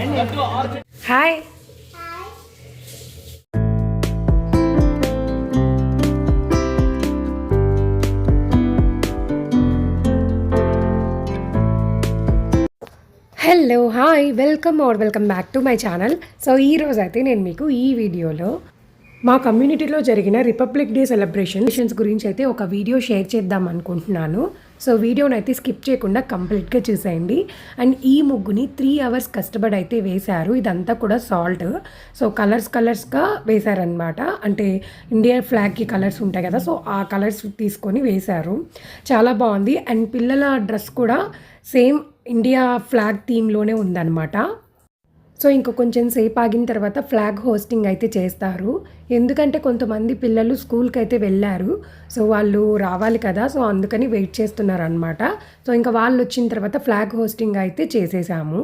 Hi. Hello hi welcome or welcome back to my channel so ఈ రోజు అయితే నేను మీకు ఈ వీడియోలో మా కమ్యూనిటీలో జరిగిన రిపబ్లిక్ డే సెలబ్రేషన్స్ గురించి అయితే ఒక వీడియో షేర్ చేద్దాం అనుకుంటున్నాను. సో వీడియోని అయితే స్కిప్ చేయకుండా కంప్లీట్గా చూసేయండి. అండ్ ఈ ముగ్గుని త్రీ అవర్స్ కష్టపడి అయితే వేశారు. ఇదంతా కూడా సాల్ట్. సో కలర్స్ కలర్స్గా వేశారనమాట అంటే ఇండియా ఫ్లాగ్కి కలర్స్ ఉంటాయి కదా సో ఆ కలర్స్ తీసుకొని వేశారు. చాలా బాగుంది. అండ్ పిల్లల డ్రెస్ కూడా సేమ్ ఇండియా ఫ్లాగ్ థీమ్లోనే ఉందన్నమాట. సో ఇంకా కొంచెం సేపు ఆగిన తర్వాత ఫ్లాగ్ హోస్టింగ్ అయితే చేస్తారు. ఎందుకంటే కొంతమంది పిల్లలు స్కూల్కి అయితే వెళ్ళారు. సో వాళ్ళు రావాలి కదా సో అందుకని వెయిట్ చేస్తున్నారు అనమాట సో ఇంకా వాళ్ళు వచ్చిన తర్వాత ఫ్లాగ్ హోస్టింగ్ అయితే చేసేసాము.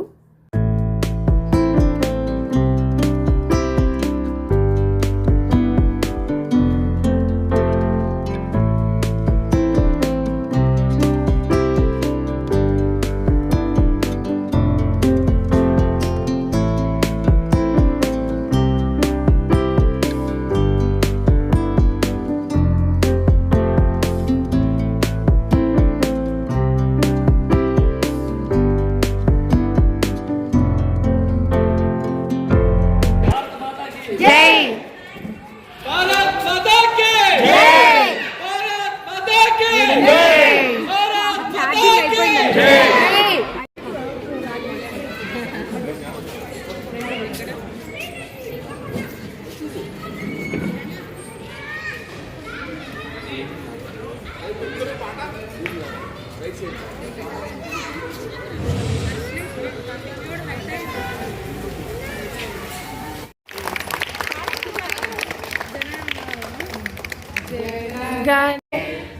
guys.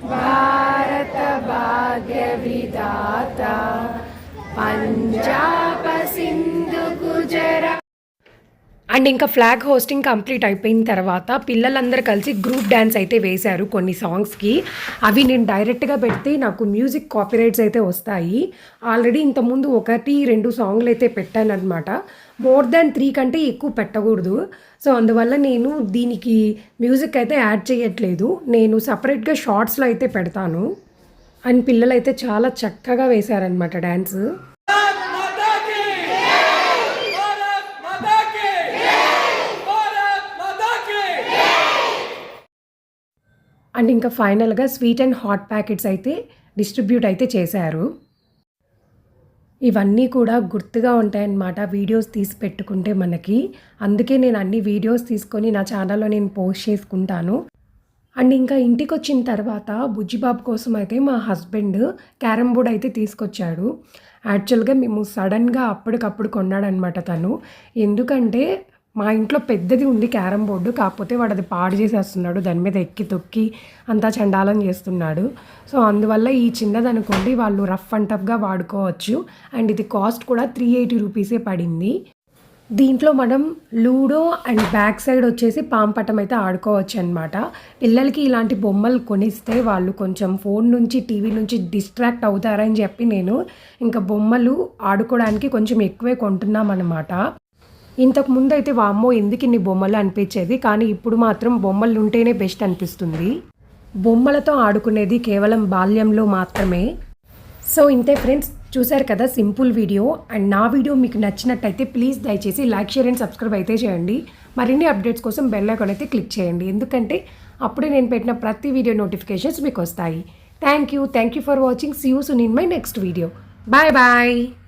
भारत माता की అండ్ ఇంకా ఫ్లాగ్ హోస్టింగ్ కంప్లీట్ అయిపోయిన తర్వాత పిల్లలందరూ కలిసి గ్రూప్ డ్యాన్స్ అయితే వేశారు కొన్ని సాంగ్స్కి అవి నేను డైరెక్ట్గా పెడితే నాకు మ్యూజిక్ కాపీరైట్స్ అయితే వస్తాయి. ఆల్రెడీ ఇంతకుముందు ఒకటి రెండు సాంగ్లు అయితే పెట్టాను అనమాట మోర్ దాన్ త్రీ కంటే ఎక్కువ పెట్టకూడదు. సో అందువల్ల నేను దీనికి మ్యూజిక్ అయితే యాడ్ చేయట్లేదు. నేను సపరేట్గా షార్ట్స్లో అయితే పెడతాను. అండ్ పిల్లలు అయితే చాలా చక్కగా వేశారనమాట డ్యాన్స్ అండ్ ఇంకా ఫైనల్గా స్వీట్ అండ్ హాట్ ప్యాకెట్స్ అయితే డిస్ట్రిబ్యూట్ అయితే చేశారు. ఇవన్నీ కూడా గుర్తుగా ఉంటాయన్నమాట వీడియోస్ తీసి పెట్టుకుంటే మనకి. అందుకే నేను అన్ని వీడియోస్ తీసుకొని నా ఛానల్లో నేను పోస్ట్ చేసుకుంటాను. అండ్ ఇంకా ఇంటికి వచ్చిన తర్వాత బుజ్జిబాబు కోసం అయితే మా హస్బెండ్ క్యారమ్ బోర్డ్ అయితే తీసుకొచ్చాడు. యాక్చువల్గా మేము సడన్గా అప్పటికప్పుడు కొన్నాడనమాట తను. ఎందుకంటే మా ఇంట్లో పెద్దది ఉంది క్యారమ్ బోర్డు కాకపోతే వాడు అది పాడు చేసేస్తున్నాడు. దాని మీద ఎక్కి తొక్కి అంతా చండాలం చేస్తున్నాడు. సో అందువల్ల ఈ చిన్నది అనుకోండి వాళ్ళు రఫ్ అండ్ టఫ్గా వాడుకోవచ్చు. అండ్ ఇది కాస్ట్ కూడా త్రీ ఎయిటీ రూపీసే పడింది. దీంట్లో మనం లూడో అండ్ బ్యాక్ సైడ్ వచ్చేసి పాంపటం అయితే ఆడుకోవచ్చు అనమాట పిల్లలకి ఇలాంటి బొమ్మలు కొనిస్తే వాళ్ళు కొంచెం ఫోన్ నుంచి టీవీ నుంచి డిస్ట్రాక్ట్ అవుతారని చెప్పి నేను ఇంకా బొమ్మలు ఆడుకోవడానికి కొంచెం ఎక్కువే కొంటున్నామన్నమాట. ఇంతకు ముందు అయితే వామ్మో ఎందుకు ఇన్ని బొమ్మలు అనిపించేది? కానీ ఇప్పుడు మాత్రం బొమ్మలు ఉంటేనే బెస్ట్ అనిపిస్తుంది. బొమ్మలతో ఆడుకునేది కేవలం బాల్యంలో మాత్రమే. సో ఇంతే ఫ్రెండ్స్. చూశారు కదా సింపుల్ వీడియో. అండ్ నా వీడియో మీకు నచ్చినట్టయితే ప్లీజ్ దయచేసి లైక్ షేర్ అండ్ సబ్స్క్రైబ్ అయితే చేయండి. మరిన్ని అప్డేట్స్ కోసం బెల్ ఐకాన్ అయితే క్లిక్ చేయండి. ఎందుకంటే అప్పుడే నేను పెట్టిన ప్రతి వీడియో నోటిఫికేషన్స్ మీకు వస్తాయి. Thank you. Thank you for watching. See you soon in my next video bye bye